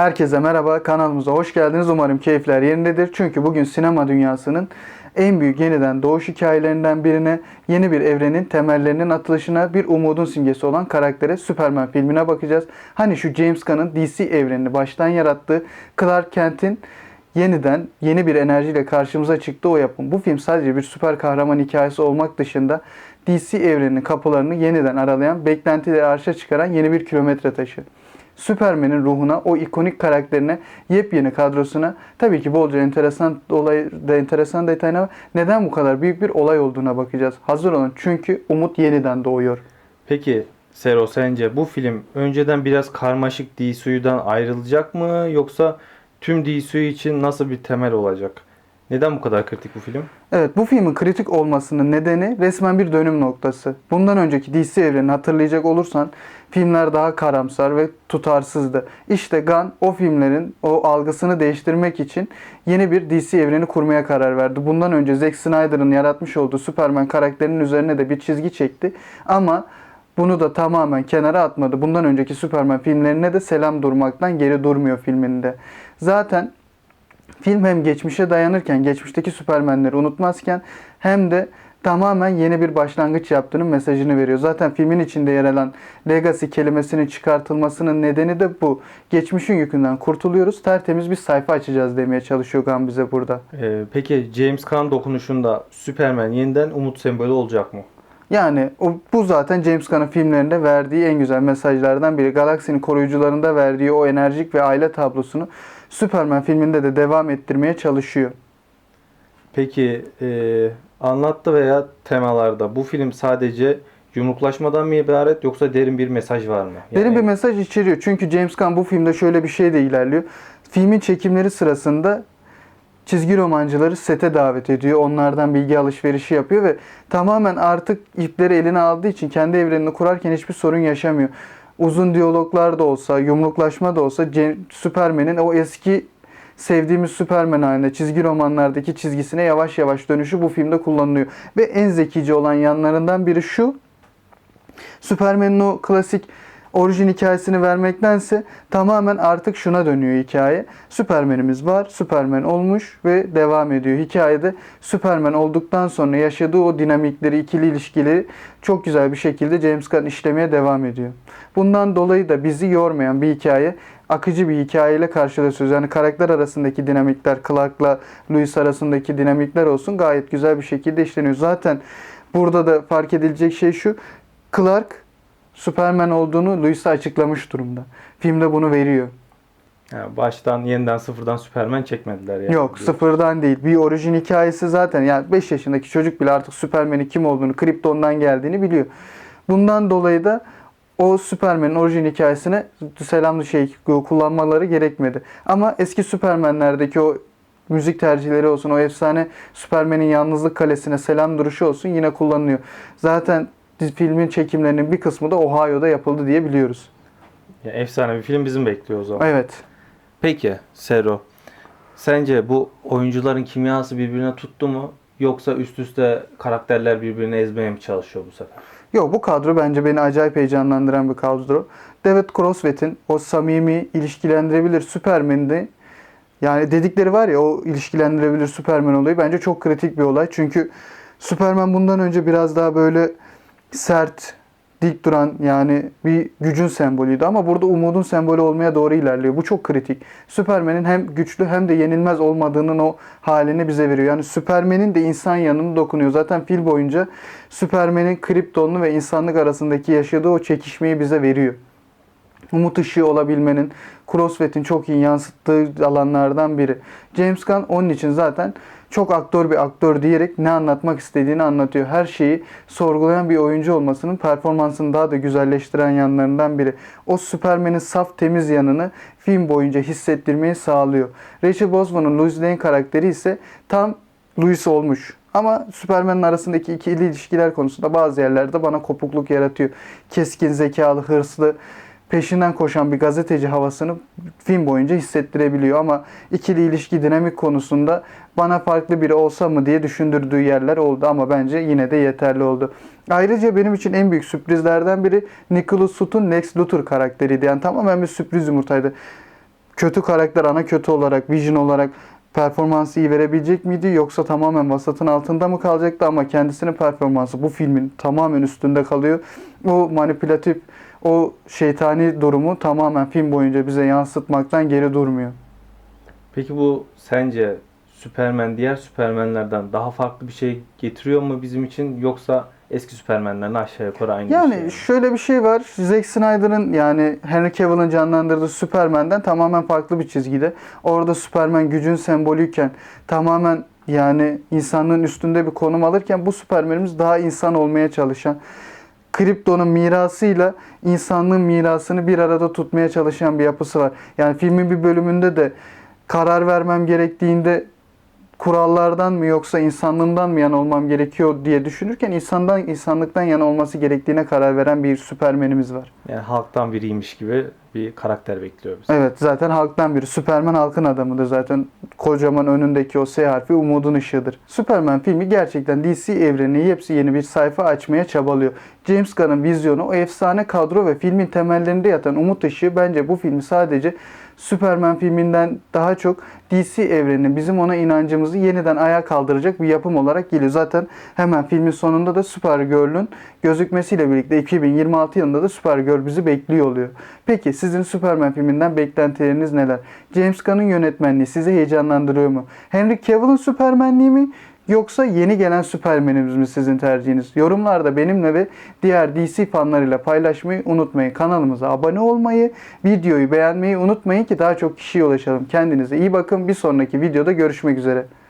Herkese merhaba, kanalımıza hoş geldiniz. Umarım keyifler yerindedir. Çünkü bugün sinema dünyasının en büyük yeniden doğuş hikayelerinden birine, yeni bir evrenin temellerinin atılışına, bir umudun simgesi olan karaktere Superman filmine bakacağız. Hani şu James Gunn'ın DC evrenini baştan yarattığı Clark Kent'in yeniden yeni bir enerjiyle karşımıza çıktı o yapım. Bu film sadece bir süper kahraman hikayesi olmak dışında DC evreninin kapılarını yeniden aralayan, beklentileri arşa çıkaran yeni bir kilometre taşı. Superman'in ruhuna, o ikonik karakterine, yepyeni kadrosuna tabii ki bolca enteresan olay da enteresan detayına neden bu kadar büyük bir olay olduğuna bakacağız. Hazır olun çünkü umut yeniden doğuyor. Peki Sero sence bu film önceden biraz karmaşık DCU'dan ayrılacak mı yoksa tüm DCU için nasıl bir temel olacak? Neden bu kadar kritik bu film? Evet bu filmin kritik olmasının nedeni resmen bir dönüm noktası. Bundan önceki DC evrenini hatırlayacak olursan filmler daha karamsar ve tutarsızdı. İşte Gunn o filmlerin o algısını değiştirmek için yeni bir DC evreni kurmaya karar verdi. Bundan önce Zack Snyder'ın yaratmış olduğu Superman karakterinin üzerine de bir çizgi çekti. Ama bunu da tamamen kenara atmadı. Bundan önceki Superman filmlerine de selam durmaktan geri durmuyor filminde. Zaten Film hem geçmişe dayanırken, geçmişteki Süpermenleri unutmazken hem de tamamen yeni bir başlangıç yaptığının mesajını veriyor. Zaten filmin içinde yer alan legacy kelimesinin çıkartılmasının nedeni de bu. Geçmişin yükünden kurtuluyoruz, tertemiz bir sayfa açacağız demeye çalışıyor Gunn bize burada. Ee, peki James Gunn dokunuşunda Superman yeniden umut sembolü olacak mı? Yani o, bu zaten James Gunn'ın filmlerinde verdiği en güzel mesajlardan biri. Galaksinin koruyucularında verdiği o enerjik ve aile tablosunu Superman filminde de devam ettirmeye çalışıyor. Peki e, anlattı veya temalarda bu film sadece yumruklaşmadan mı ibaret yoksa derin bir mesaj var mı? Derin Yani- bir mesaj içeriyor. Çünkü James Gunn bu filmde şöyle bir şey de ilerliyor. Filmin çekimleri sırasında çizgi romancıları sete davet ediyor. Onlardan bilgi alışverişi yapıyor ve tamamen artık ipleri eline aldığı için kendi evrenini kurarken hiçbir sorun yaşamıyor. Uzun diyaloglar da olsa, yumruklaşma da olsa Superman'in o eski sevdiğimiz Superman haline, çizgi romanlardaki çizgisine yavaş yavaş dönüşü bu filmde kullanılıyor. Ve en zekice olan yanlarından biri şu. Superman'in o klasik orijin hikayesini vermektense tamamen artık şuna dönüyor hikaye. Superman'imiz var, Superman olmuş ve devam ediyor. Hikayede Superman olduktan sonra yaşadığı o dinamikleri, ikili ilişkileri çok güzel bir şekilde James Gunn işlemeye devam ediyor. Bundan dolayı da bizi yormayan bir hikaye, akıcı bir hikayeyle karşılaşıyoruz. Yani karakter arasındaki dinamikler, Clark'la Louis arasındaki dinamikler olsun gayet güzel bir şekilde işleniyor. Zaten burada da fark edilecek şey şu. Clark Superman olduğunu Louis'e açıklamış durumda. Filmde bunu veriyor. Yani baştan yeniden sıfırdan Superman çekmediler yani. Yok sıfırdan değil. Bir orijin hikayesi zaten yani 5 yaşındaki çocuk bile artık Superman'in kim olduğunu, Krypton'dan geldiğini biliyor. Bundan dolayı da o Superman'in orijin hikayesine selamlı şey kullanmaları gerekmedi. Ama eski Superman'lerdeki o müzik tercihleri olsun, o efsane Superman'in yalnızlık kalesine selam duruşu olsun yine kullanılıyor. Zaten filmin çekimlerinin bir kısmı da Ohio'da yapıldı diye biliyoruz. Ya efsane bir film bizim bekliyor o zaman. Evet. Peki Sero, sence bu oyuncuların kimyası birbirine tuttu mu? Yoksa üst üste karakterler birbirini ezmeye mi çalışıyor bu sefer? Yok bu kadro bence beni acayip heyecanlandıran bir kadro. David Crosswell'in o samimi ilişkilendirebilir Superman'de yani dedikleri var ya o ilişkilendirebilir Superman olayı bence çok kritik bir olay. Çünkü Superman bundan önce biraz daha böyle sert, dik duran yani bir gücün sembolüydü ama burada umudun sembolü olmaya doğru ilerliyor. Bu çok kritik. Superman'in hem güçlü hem de yenilmez olmadığının o halini bize veriyor. Yani Superman'in de insan yanını dokunuyor. Zaten film boyunca Superman'in Kryptonlu ve insanlık arasındaki yaşadığı o çekişmeyi bize veriyor. Umut ışığı olabilmenin Crossfit'in çok iyi yansıttığı alanlardan biri. James Gunn onun için zaten çok aktör bir aktör diyerek ne anlatmak istediğini anlatıyor. Her şeyi sorgulayan bir oyuncu olmasının performansını daha da güzelleştiren yanlarından biri. O Superman'in saf temiz yanını film boyunca hissettirmeyi sağlıyor. Rachel Bosman'ın Lois Lane karakteri ise tam Louis olmuş. Ama Superman'ın arasındaki ikili ilişkiler konusunda bazı yerlerde bana kopukluk yaratıyor. Keskin zekalı, hırslı, peşinden koşan bir gazeteci havasını film boyunca hissettirebiliyor ama ikili ilişki dinamik konusunda bana farklı biri olsa mı diye düşündürdüğü yerler oldu ama bence yine de yeterli oldu. Ayrıca benim için en büyük sürprizlerden biri Nicholas Hoult'un Lex Luthor karakteriydi. Yani tamamen bir sürpriz yumurtaydı. kötü karakter ana kötü olarak, Vision olarak performansı iyi verebilecek miydi yoksa tamamen vasatın altında mı kalacaktı ama kendisinin performansı bu filmin tamamen üstünde kalıyor. O manipülatif, o şeytani durumu tamamen film boyunca bize yansıtmaktan geri durmuyor. Peki bu sence Superman diğer Superman'lerden daha farklı bir şey getiriyor mu bizim için yoksa eski Superman'lerin aşağı yukarı aynı Yani şey mi? şöyle bir şey var. Zack Snyder'ın yani Henry Cavill'ın canlandırdığı Superman'den tamamen farklı bir çizgide. Orada Superman gücün sembolüyken tamamen yani insanlığın üstünde bir konum alırken bu Superman'imiz daha insan olmaya çalışan Krypton'un mirasıyla insanlığın mirasını bir arada tutmaya çalışan bir yapısı var. Yani filmin bir bölümünde de karar vermem gerektiğinde kurallardan mı yoksa insanlığından mı yana olmam gerekiyor diye düşünürken insandan insanlıktan yana olması gerektiğine karar veren bir süpermenimiz var. Yani halktan biriymiş gibi bir karakter bekliyor bizi. Evet zaten halktan biri. Süpermen halkın adamıdır zaten. Kocaman önündeki o S harfi umudun ışığıdır. Süpermen filmi gerçekten DC evrenine hepsi yeni bir sayfa açmaya çabalıyor. James Gunn'ın vizyonu, o efsane kadro ve filmin temellerinde yatan umut ışığı bence bu filmi sadece Superman filminden daha çok DC evreninin bizim ona inancımızı yeniden ayağa kaldıracak bir yapım olarak geliyor. Zaten hemen filmin sonunda da Supergirl'ün gözükmesiyle birlikte 2026 yılında da Supergirl bizi bekliyor oluyor. Peki sizin Superman filminden beklentileriniz neler? James Gunn'ın yönetmenliği sizi heyecanlandırıyor mu? Henry Cavill'ın Supermanliği mi? Yoksa yeni gelen Superman'imiz mi sizin tercihiniz? Yorumlarda benimle ve diğer DC fanlarıyla paylaşmayı unutmayın. Kanalımıza abone olmayı, videoyu beğenmeyi unutmayın ki daha çok kişiye ulaşalım. Kendinize iyi bakın. Bir sonraki videoda görüşmek üzere.